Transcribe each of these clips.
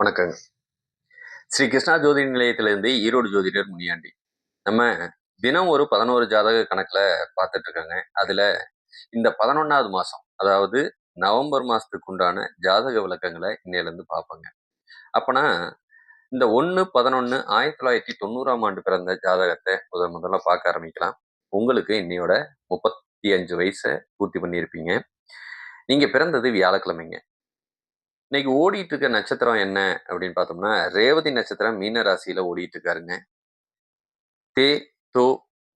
வணக்கங்க. ஸ்ரீ கிருஷ்ணா ஜோதி நிலையத்திலேருந்து ஈரோடு ஜோதிடர் முனியாண்டி. நம்ம தினம் ஒரு பதினோரு ஜாதக கணக்குல பார்த்துட்டு இருக்காங்க. அதுல இந்த பதினொன்றாவது மாதம் அதாவது நவம்பர் மாசத்துக்கு உண்டான ஜாதக விளக்கங்களை இன்னையிலேருந்து பார்ப்போங்க. அப்பனா இந்த ஒன்று பதினொன்று ஆயிரத்தி தொள்ளாயிரத்தி தொண்ணூறாம் ஆண்டு பிறந்த ஜாதகத்தை முதல் முதல்ல பார்க்க ஆரம்பிக்கலாம். உங்களுக்கு இன்னையோட முப்பத்தி அஞ்சு வயசை பூர்த்தி பண்ணியிருப்பீங்க. நீங்கள் பிறந்தது வியாழக்கிழமைங்க. இன்னைக்கு ஓடிட்டு இருக்க நட்சத்திரம் என்ன அப்படின்னு பார்த்தோம்னா ரேவதி நட்சத்திரம் மீன ராசியில ஓடிட்டு இருக்காருங்க தே தோ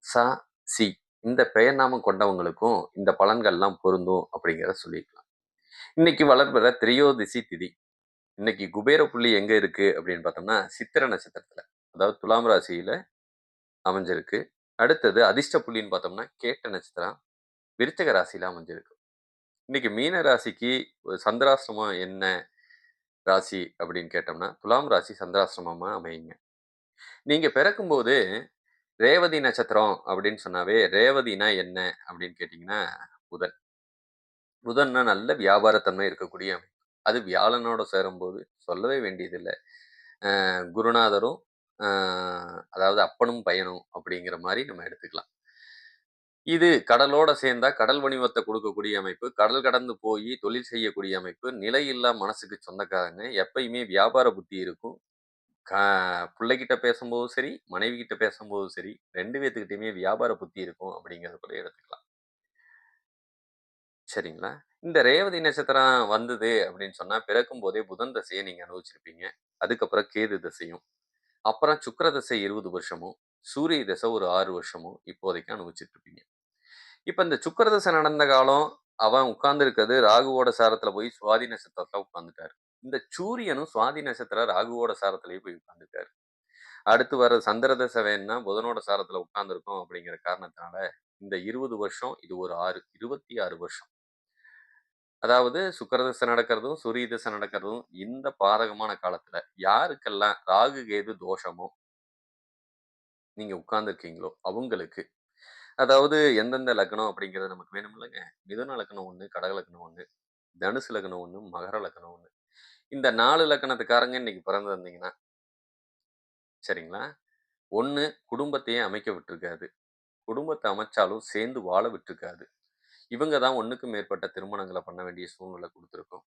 சா சி. இந்த பெயர் நாமம் கொண்டவங்களுக்கும் இந்த பலன்கள்லாம் பொருந்தும் அப்படிங்கிறத சொல்லிக்கலாம் இன்னைக்கு வளர்பிற திரையோதிசி திதி. இன்னைக்கு குபேர புள்ளி எங்க இருக்கு அப்படின்னு பார்த்தோம்னா சித்திர நட்சத்திரத்துல அதாவது துலாம் ராசியில அமைஞ்சிருக்கு. அடுத்தது அதிர்ஷ்ட புள்ளின்னு பார்த்தோம்னா கேட்ட நட்சத்திரம் விருச்சக ராசியில அமைஞ்சிருக்கு. இன்னைக்கு மீன ராசிக்கு ஒரு சந்திராசிரமம் என்ன ராசி அப்படின்னு கேட்டோம்னா துலாம் ராசி சந்திராசிரமமா அமையுங்க. நீங்க பிறக்கும்போது ரேவதி நட்சத்திரம் அப்படின்னு சொன்னாவே ரேவதினா என்ன அப்படின்னு கேட்டிங்கன்னா புதன். புதன்னா நல்ல வியாபாரத்தன்மை இருக்கக்கூடிய அமைப்பு. அது வியாழனோட சேரும்போது சொல்லவே வேண்டியதில்லை. குருநாதரும் அதாவது அப்பனும் பையனும் அப்படிங்கிற மாதிரி நம்ம எடுத்துக்கலாம். இது கடலோட சேர்ந்தா கடல் வணிகத்தை கொடுக்கக்கூடிய அமைப்பு கடல் கடந்து போய் தொழில் செய்யக்கூடிய அமைப்பு நிலையில்லா மனசுக்கு சொந்தக்காரங்க எப்பயுமே வியாபார புத்தி இருக்கும். க பிள்ளைகிட்ட பேசும்போதும் சரி மனைவி கிட்ட பேசும்போதும் சரி ரெண்டு பேத்துக்கிட்டையுமே வியாபார புத்தி இருக்கும் அப்படிங்கிறத கூட எடுத்துக்கலாம். சரிங்களா? இந்த ரேவதி நட்சத்திரம் வந்தது அப்படின்னு சொன்னா பிறக்கும் போதே புதன் தசையை நீங்க அனுபவிச்சிருப்பீங்க. அதுக்கப்புறம் கேது தசையும் அப்புறம் சுக்கர தசை இருபது வருஷமும் சூரிய தசை ஒரு ஆறு வருஷமும் இப்போதைக்கு அனுபவிச்சுட்டு இருப்பீங்க. இப்போ இந்த சுக்கரதசை நடந்த காலம் அவன் உட்கார்ந்துருக்கிறது ராகுவோட சாரத்துல போய் சுவாதி நட்சத்திரத்துல உட்கார்ந்துட்டாரு. இந்த சூரியனும் சுவாதி நட்சத்திரம் ராகுவோட சாரத்திலேயே போய் உட்கார்ந்துட்டாரு. அடுத்து வர சந்திரதசை வேணும்னா புதனோட சாரத்துல உட்கார்ந்துருக்கோம் அப்படிங்கிற காரணத்தினால இந்த இருபது வருஷம் இது ஒரு ஆறு இருபத்தி ஆறு வருஷம். அதாவது சுக்கரதசை நடக்கிறதும் சூரிய தசை நடக்கிறதும் இந்த பாதகமான காலத்துல யாருக்கெல்லாம் ராகு கேது தோஷமோ நீங்க உட்கார்ந்துருக்கீங்களோ அவங்களுக்கு அதாவது எந்தெந்த லக்னம் அப்படிங்கிறது நமக்கு வேணும் இல்லைங்க மிதுன லக்னம் ஒன்று கடக லக்னம் ஒன்று தனுசு லக்னம் ஒன்று மகர லக்னம் ஒன்று இந்த நாலு லக்கணத்துக்காரங்க இன்னைக்கு பிறந்திருந்தீங்கன்னா சரிங்களா? ஒன்று குடும்பத்தையே அமைக்க விட்டுருக்காது. குடும்பத்தை அமைச்சாலும் சேர்ந்து வாழ விட்டுருக்காது. இவங்க தான் ஒன்றுக்கு மேற்பட்ட திருமணங்களை பண்ண வேண்டிய சூழ்நிலை கொடுத்துருக்கோம்.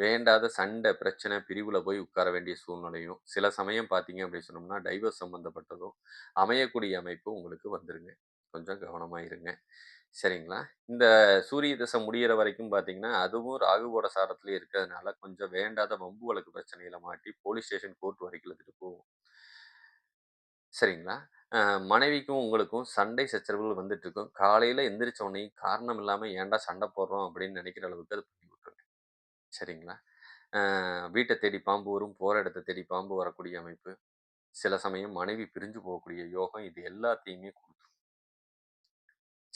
வேண்டாத சண்டை பிரச்சனை பிரிவில் போய் உட்கார வேண்டிய சூழ்நிலையும் சில சமயம் பார்த்தீங்க அப்படின்னு சொன்னோம்னா டைவர்ஸ் சம்மந்தப்பட்டதும் அமையக்கூடிய அமைப்பு உங்களுக்கு வந்துருங்க. கொஞ்சம் கவனமாக இருங்க. சரிங்களா? இந்த சூரிய திசை முடிகிற வரைக்கும் பார்த்தீங்கன்னா அதுவும் ராகுவோட சாரத்துலேயே இருக்கிறதுனால கொஞ்சம் வேண்டாத வம்பு வழக்கு பிரச்சனையில் மாட்டி போலீஸ் ஸ்டேஷன் கோர்ட் வரைக்கும் எடுத்துகிட்டு போகும் சரிங்களா? மனைவிக்கும் உங்களுக்கும் சண்டை சச்சரவுகள் வந்துட்டு இருக்கும் காலையில எந்திரிச்ச உடனே காரணம் இல்லாமல் ஏன்டா சண்டை போடுறோம் அப்படின்னு நினைக்கிற அளவுக்கு அது பண்ணி விட்டுருங்க சரிங்களா? வீட்டை தேடி பாம்பு வரும் போகிற இடத்தை தேடி பாம்பு வரக்கூடிய அமைப்பு. சில சமயம் மனைவி பிரிஞ்சு போகக்கூடிய யோகம் இது எல்லாத்தையுமே கொடுக்கும்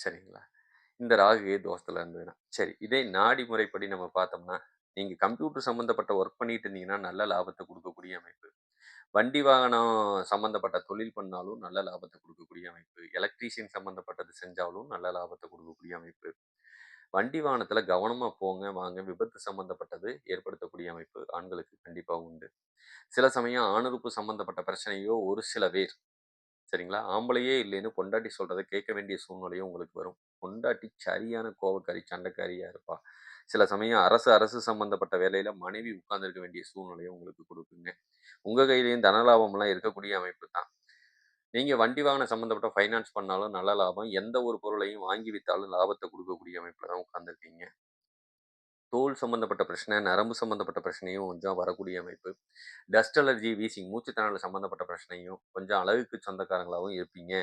சரிங்களா? இந்த ராகு தோஷத்தில் இருந்ததுன்னா சரி இதே நாடி முறைப்படி நம்ம பார்த்தோம்னா நீங்கள் கம்ப்யூட்டர் சம்மந்தப்பட்ட ஒர்க் பண்ணிட்டு இருந்தீங்கன்னா நல்ல லாபத்தை கொடுக்கக்கூடிய அமைப்பு. வண்டி வாகனம் சம்மந்தப்பட்ட தொழில் பண்ணாலும் நல்ல லாபத்தை கொடுக்கக்கூடிய அமைப்பு. எலக்ட்ரீஷியன் சம்மந்தப்பட்டது செஞ்சாலும் நல்ல லாபத்தை கொடுக்கக்கூடிய அமைப்பு. வண்டி வாகனத்தில் கவனமாக போங்க வாங்க. விபத்து சம்மந்தப்பட்டது ஏற்படுத்தக்கூடிய அமைப்பு ஆண்களுக்கு கண்டிப்பாக உண்டு. சில சமயம் ஆணுறுப்பு சம்மந்தப்பட்ட பிரச்சனையோ ஒரு சில பேர் சரிங்களா? ஆம்பளையே இல்லைன்னு பொண்டாட்டி சொல்கிறத கேட்க வேண்டிய சூழ்நிலையும் உங்களுக்கு வரும். பொண்டாட்டி சரியான கோபக்காரி சண்டைக்காரியாக இருப்பாள் சில சமயம் அரசு அரசு சம்பந்தப்பட்ட வேலையில் மனைவி உட்கார்ந்துருக்க வேண்டிய சூழ்நிலையும் உங்களுக்கு கொடுக்குங்க. உங்கள் கையிலையும் தனலாபம்லாம் இருக்கக்கூடிய அமைப்பு தான். நீங்கள் வண்டி வாகன சம்மந்தப்பட்ட ஃபைனான்ஸ் பண்ணாலும் நல்ல லாபம். எந்த ஒரு பொருளையும் வாங்கி வித்தாலும் லாபத்தை கொடுக்கக்கூடிய அமைப்பில் தான் உட்காந்துருக்கீங்க தோல் சம்பந்தப்பட்ட பிரச்சனை நரம்பு சம்பந்தப்பட்ட பிரச்சனையும் கொஞ்சம் வரக்கூடிய அமைப்பு. டஸ்ட் அலர்ஜி வீசிங் மூச்சுத்திணறல் சம்பந்தப்பட்ட பிரச்சனையும் கொஞ்சம் அழகுக்கு சொந்தக்காரங்களாகவும் இருப்பீங்க.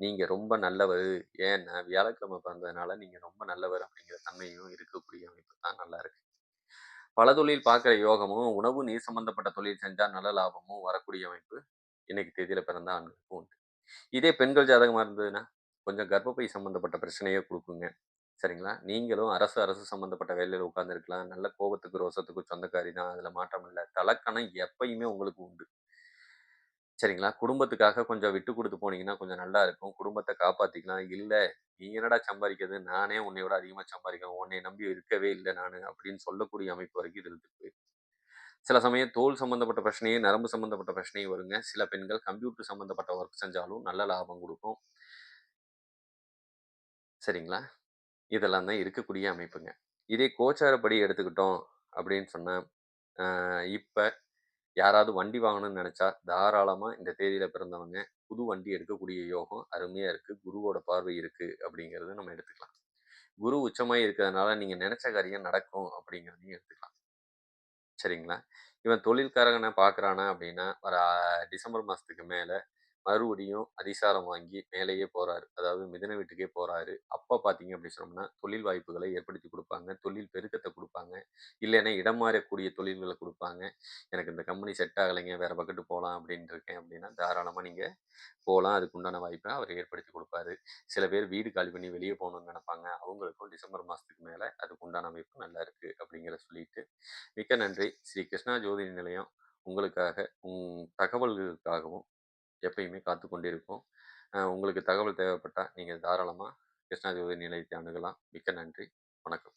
நீங்கள் ரொம்ப நல்லவர். ஏன்னா வியாழக்கிழமை பிறந்ததுனால நீங்கள் ரொம்ப நல்லவர் அப்படிங்கிற தன்மையும் இருக்கக்கூடிய அமைப்பு தான் நல்லா இருக்கு. பல தொழில் பார்க்குற யோகமும் உணவு நீர் சம்பந்தப்பட்ட தொழில் செஞ்சால் நல்ல லாபமும் வரக்கூடிய அமைப்பு இன்னைக்கு தேதியில் பிறந்த ஆண்களுக்கும் உண்டு. இதே பெண்கள் ஜாதகமாக இருந்ததுன்னா கொஞ்சம் கர்ப்பப்பை சம்பந்தப்பட்ட பிரச்சனையை கொடுக்குங்க. சரிங்களா? நீங்களும் அரசு அரசு சம்மந்தப்பட்ட வேலையில் உட்காந்துருக்கலாம் நல்ல கோபத்துக்கு ரோசத்துக்கு சொந்தக்காரி தான். அதில் மாற்றம் இல்லை. தலக்கணம் எப்பயுமே உங்களுக்கு உண்டு. சரிங்களா? குடும்பத்துக்காக கொஞ்சம் விட்டு கொடுத்து போனீங்கன்னா கொஞ்சம் நல்லா இருக்கும். குடும்பத்தை காப்பாற்றிக்கலாம் இல்லை நீ என்னடா சம்பாதிக்கிறது? நானே உன்னை விட அதிகமாக சம்பாதிக்கிறேன். உன்னை நம்பி இருக்கவே இல்லை நான். அப்படின்னு சொல்லக்கூடிய அமைப்பு வரைக்கும் இது சில சமயம் தோல் சம்மந்தப்பட்ட பிரச்சனையும், நரம்பு சம்மந்தப்பட்ட பிரச்சனையும் வருங்க. சில பெண்கள் கம்ப்யூட்டர் சம்மந்தப்பட்ட ஒர்க் செஞ்சாலும் நல்ல லாபம் கொடுக்கும். சரிங்களா? இதெல்லாம் தான் இருக்கக்கூடிய அமைப்புங்க. இதே கோச்சாரப்படி எடுத்துக்கிட்டோம் அப்படின்னு சொன்னால் இப்போ யாராவது வண்டி வாங்கணும்னு நினச்சா தாராளமாக இந்த தேதியில் பிறந்தவங்க புது வண்டி எடுக்கக்கூடிய யோகம் அருமையாக இருக்குது குருவோட பார்வை இருக்குது அப்படிங்கிறத நம்ம எடுத்துக்கலாம். குரு உச்சமாக இருக்கிறதுனால நீங்கள் நினச்ச காரியம் நடக்கும் அப்படிங்கிறதையும் எடுத்துக்கலாம். சரிங்களா? இவன் தொழில்காரங்கனை பார்க்குறானா அப்படின்னா, வர டிசம்பர் மாதத்துக்கு மேலே மறுபடியும் அதிசாரம் வாங்கி மேலேயே போறாரு. அதாவது மிதன வீட்டுக்கே போறாரு. அப்ப பார்த்தீங்க அப்படி சொன்னோம்னா, தொழில் வாய்ப்புகளை ஏற்படுத்தி கொடுப்பாங்க தொழில் பெருக்கத்தை கொடுப்பாங்க இல்லைன்னா இடம் மாறக்கூடிய தொழில்களை கொடுப்பாங்க எனக்கு இந்த கம்பெனி செட் ஆகலைங்க, வேற பக்கத்து போகலாம் அப்படின்னு இருக்கேன் அப்படின்னா, தாராளமா நீங்க போகலாம் அதுக்கு உண்டான வாய்ப்பை அவர் ஏற்படுத்தி கொடுப்பாரு சில பேர் வீடு காலி பண்ணி வெளியே போகணும்னு நினைப்பாங்க அவங்களுக்கும் டிசம்பர் மாசத்துக்கு மேல அதுக்கு உண்டான அமைப்பு நல்லா இருக்கு அப்படிங்கிற சொல்லிட்டு, மிக்க நன்றி. ஸ்ரீ கிருஷ்ணா ஜோதி நிலையம் உங்களுக்காக, உங் தகவல்களுக்காகவும் எப்பயுமே காத்து கொண்டிருக்கும். உங்களுக்கு தகவல் தேவைப்பட்டால் நீங்கள் தாராளமாக கிருஷ்ணா உதவி நிலையத்தை அணுகலாம். மிக்க நன்றி. வணக்கம்